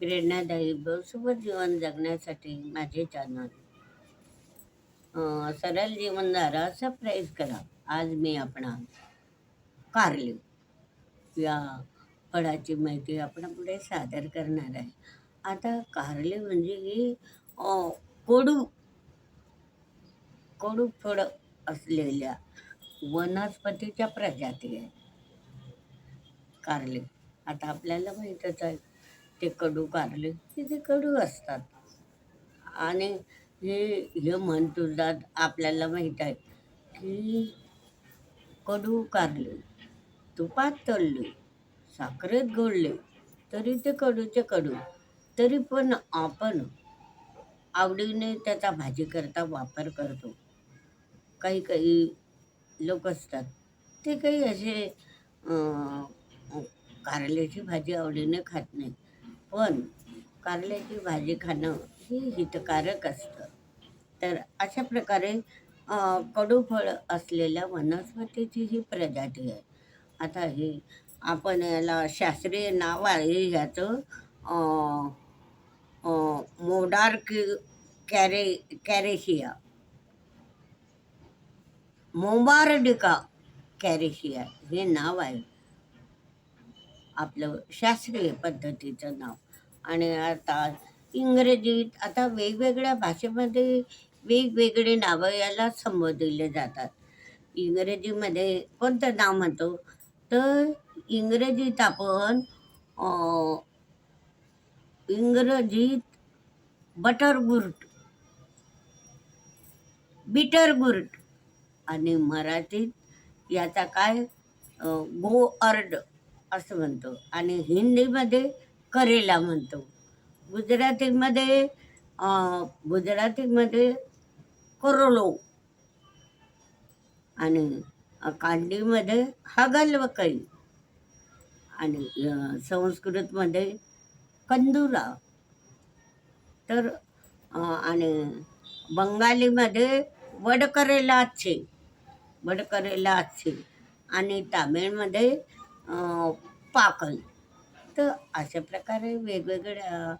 प्रेरणादायी सोबत जीवन जगण्यासाठी माझे चॅनल सरल सरळ जीवनधारा सबस्क्राईब करा. आज मी आपणा कारले. या फळाची माहिती आपण पुढे सादर करणार आहे. आता कारले म्हणजे ही कोडू कोडू फळ असलेल्या वनस्पतीच्या प्रजाती आहे. कारले. आता आपल्याला माहीतच आहे ते कडू कारले की ते कडू असतात. आणि हे हे म्हणतुजात आपल्याला माहीत आहे की कडू कारले तुपात तळले साखरेत गोडले तरी ते कडूचे कडू. तरी पण आपण आवडीने त्याचा भाजी करता वापर करतो. काही काही लोक असतात ते काही असे कारल्याची भाजी आवडीने खात नाही पण कारल्याची भाजी खाणं हे हितकारक असतं. तर अशा प्रकारे कडूफळ असलेल्या वनस्पतीची ही प्रजाती आहे. आता हे आपण याला शास्त्रीय नाव आहे ह्याचं मोडार कि कॅरे कॅरेशिया. मोबारडिका कॅरेशिया हे नाव आहे. आपलं शास्त्रीय पद्धतीचं नाव. आणि आता इंग्रजीत आता वेगवेगळ्या भाषेमध्ये वेगवेगळे नावं याला संबोधले जातात. इंग्रजीमध्ये कोणतं नाव म्हणतो? तर इंग्रजीत आपण इंग्रजीत बटरगुर्ट बिटरगुर्ट आणि मराठीत याचा काय गो अर्ड असं म्हणतो. आणि हिंदीमध्ये करेला म्हणतो. गुजरातीमध्ये गुजरातीमध्ये करोलो. आणि कांडीमध्ये कांडीमध्ये हगलवकई. आणि संस्कृतमध्ये कंदुरा. तर आणि बंगालीमध्ये वडकरेला अच्छे वडकरेला अच्छे आणि तामिळमध्ये पाकल तर अशा प्रकारे वेगवेगळ्या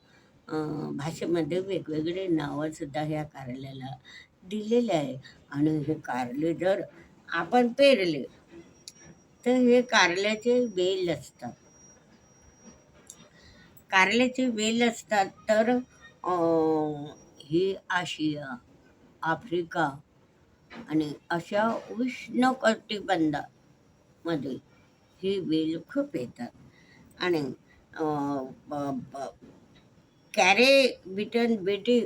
भाषेमध्ये वेगवेगळे नावंसुद्धा ह्या कारल्याला दिलेले आहे. आणि हे कारले जर आपण पेरले तर हे कारल्याचे वेल असतात. कारल्याचे वेल असतात तर ही आशिया आफ्रिका आणि अशा उष्ण कटिबंधामध्ये ही वेल खूप येतात. आणि कॅरे बिटन बेटी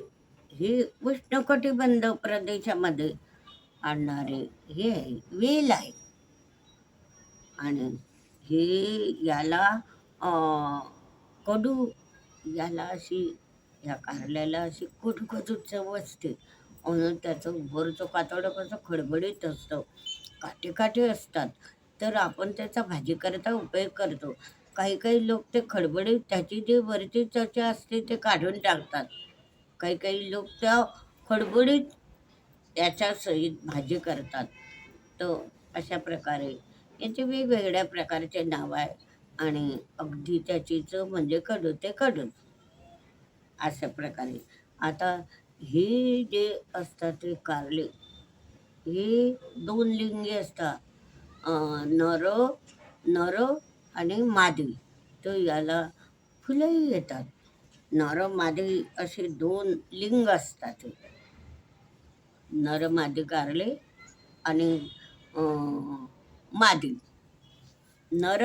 ही उष्णकटिबंध प्रदेशामध्ये आणणारे हे आहे वेल आहे आणि हे याला कडू याला अशी या कारल्याला अशी कुटकुटूट चव असते. म्हणून त्याचं वरचं कातडं कसं खडबडीत असतं काटे काटे असतात. तर आपण त्याचा भाजी करता उपयोग करतो. काही काही लोक ते खडबडीत त्याची जी वरती त्याची असते ते काढून टाकतात. काही काही लोक त्या खडबडीत त्याच्या सहित भाजी करतात. तर अशा प्रकारे याचे वेगवेगळ्या प्रकारचे नाव आहे आणि अगदी त्याची चव म्हणजे कडू ते कडू अशा प्रकारे. आता हे जे असतात ते कारले हे दोन लिंगी असतात. नर नर आणि मादी तर याला फुलंही येतात. नर मादी असे दोन लिंग असतात. नर मादी कारले आणि मादी नर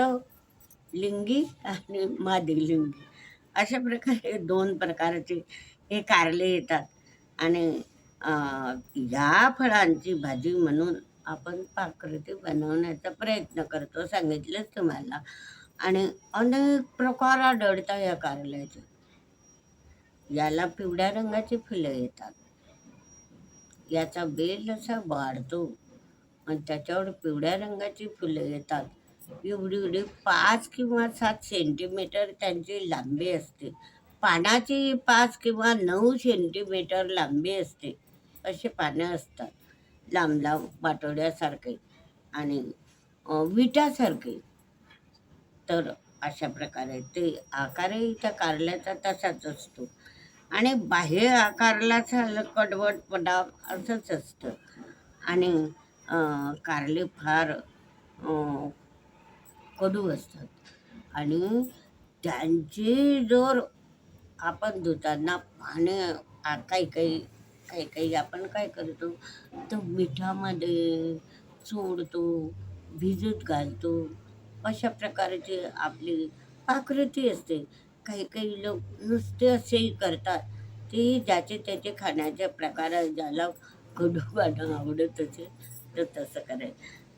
लिंगी आणि मादी लिंगी. अशा प्रकारे दोन प्रकारचे हे कारले येतात. आणि या फळांची भाजी म्हणून आपण पाककृती बनवण्याचा प्रयत्न करतो सांगितलंच तुम्हाला. आणि अनेक प्रकार आढळतात या कारल्याचे याला पिवळ्या रंगाची फुलं येतात. याचा बेल असा वाढतो आणि त्याच्यावर पिवळ्या रंगाची फुलं येतात. एवढी एवढी पाच किंवा सात सेंटीमीटर त्यांची लांबी असते. पानाची पाच किंवा नऊ सेंटीमीटर लांबी असते. असे पानं असतात. लांब लांब पाटोड्यासारखे आणि विटासारखे. तर अशा प्रकारे ते आकारही त्या कारल्याचा तसाच असतो. आणि बाह्य आकारलाच कडवटपणा असंच असतं. आणि कारले फार कडू असतात. आणि त्यांची जर आपण धुताना पाणी काही काही काही काही आपण काय करतो तर मिठामध्ये चोडतो भिजत घालतो. अशा प्रकारची आपली आकृती असते. काही काही लोक नुसते असेही करतात. ते ज्याचे त्याचे खाण्याचे प्रकार ज्याला कडू वाटून आवडत असेल तर तसं करेल.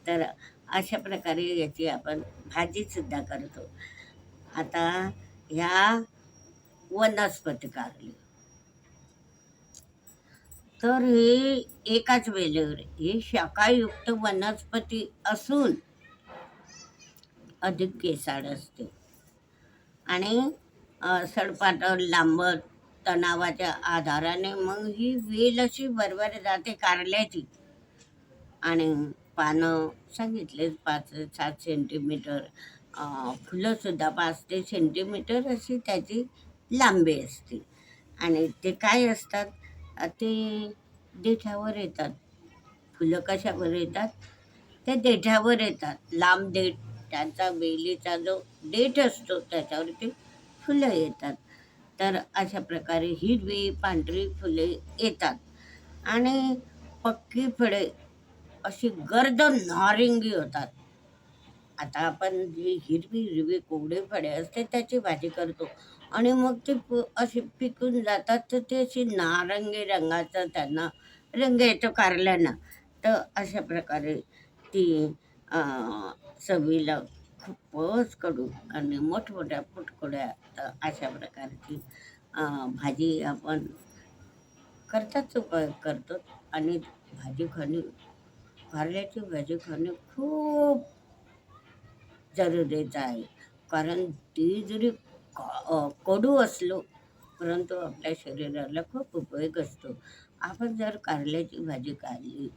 तर अशा प्रकारे याची आपण भाजीसुद्धा करतो. आता ह्या वनस्पती काढली तर हे एकाच वेळेवर हे शाखायुक्त वनस्पती असून अधिक केसाळ असते. आणि सडपातळ लांबत तणावाच्या आधाराने मग ही वेल अशी बरोबर जाते कारल्याची. आणि पानं सांगितलेच पाच सात सेंटीमीटर फुलंसुद्धा पाच ते सेंटीमीटर अशी त्याची लांबी असते. आणि ते काय असतात? ते देठावर येतात. फुलं कशावर येतात? ते देठावर येतात. लांब देठ त्यांचा वेलीचा जो देठ असतो त्याच्यावरती फुलं येतात. तर अशा प्रकारे हिरवी पांढरी फुले येतात. आणि पक्की फळे अशी गर्द नारिंगी होतात. आता आपण जी हिरवी हिरवी कोवडी फळे असते त्याची भाजी करतो. आणि मग ते प- अशी पिकून जातात तर ते अशी नारंगी रंगाचं त्यांना रंग येतो कारल्यानं. तर अशा प्रकारे ती चवीला खूपच कडू आणि मोठमोठ्या फुटकुड्या तर अशा प्रकारची भाजी आपण करताच उपयोग करतो. आणि भाजी खाणे कारल्याची भाजी खाणे खूप जरुरीचं आहे. कारण ती जरी क- कडू असलो परंतु आपल्या शरीराला खूप उपयोग असतो. आपण जर कारल्याची भाजी काढली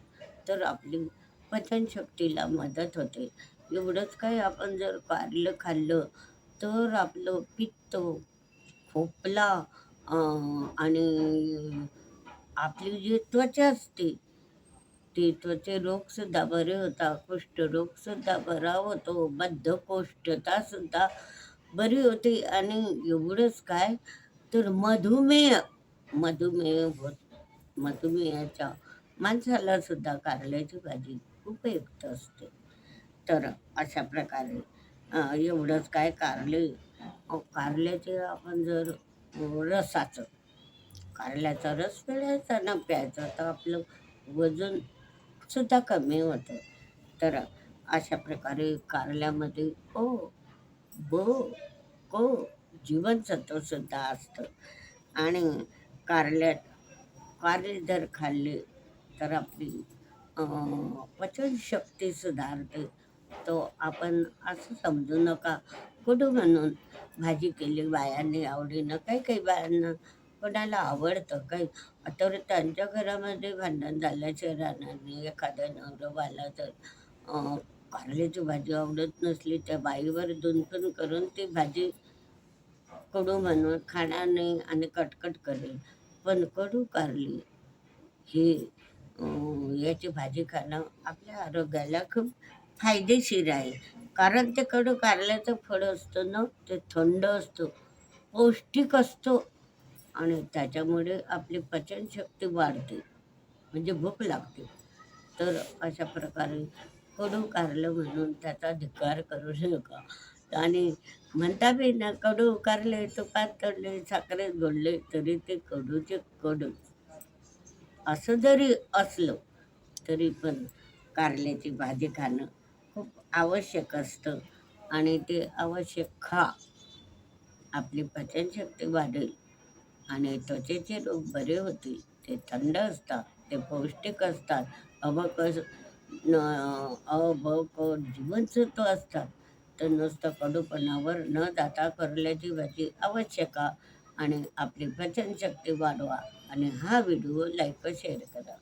तर आपली पचनशक्तीला मदत होते. एवढंच काय आपण जर कारलं खाल्लं तर आपलं पित्त खोकला आणि आपली जी त्वचा असते त्वचे रोगसुद्धा बरे होता कुष्ठरोगसुद्धा बरा होतो बद्धकोष्ठतासुद्धा बरी होती आणि एवढंच काय? तर मधुमेह मधुमेह होत मधुमेहाच्या माणसाला सुद्धा कारल्याची भाजी उपयुक्त असते. तर अशा प्रकारे एवढंच काय कारले कारल्याचे आपण जर रसाचं कारल्याचा रस पिळायचा ना प्यायचा तर आपलं वजन सुद्धा कमी होतं. तर अशा प्रकारे कारल्यामध्ये ओ ब को जीवनसत्वसुद्धा असतं. आणि कारल्यात कारले जर खाल्ले तर आपली पचनशक्ती सुधारते. तो आपण असं समजू नका. कुठू म्हणून भाजी केली बायांनी आवडीनं? काही काही बायांना कोणाला आवडतं? काही तर त्यांच्या घरामध्ये भांडण झाल्याच्या राहणार एखाद्या आला तर कारल्याची भाजी आवडत नसली त्या बाईवर दुनपण करून ती भाजी कडू म्हणून खाणार नाही आणि कटकट करेल. पण कडू कारली ही याची भाजी खाणं आपल्या आरोग्याला खूप फायदेशीर आहे. कारण ते कडू कारल्याचं फळ असतं ना ते थंड असतं पौष्टिक असतो. आणि त्याच्यामुळे आपली पचनशक्ती वाढते म्हणजे भूक लागते. तर अशा प्रकारे कडू कारलं म्हणून त्याचा धिक्कार करू नका. आणि म्हणता बी ना कडू कारले तुपात तळले साखरेत गोडले तरी ते कडूचे कडू. असं जरी असलं तरी पण कारल्याची भाजी खाणं खूप आवश्यक असतं. आणि ते आवश्यक खा. आपली पचनशक्ती वाढेल. आणि त्वचेचे रोग बरे होतील ते थंड असतात ते पौष्टिक असतात. अबकस न जीवनसत्व असतात. तर नुसतं कडूपणावर न जाता करल्याची भाजी आवश्यक आणि आपली पचनशक्ती वाढवा. आणि हा व्हिडिओ लाईक शेअर करा.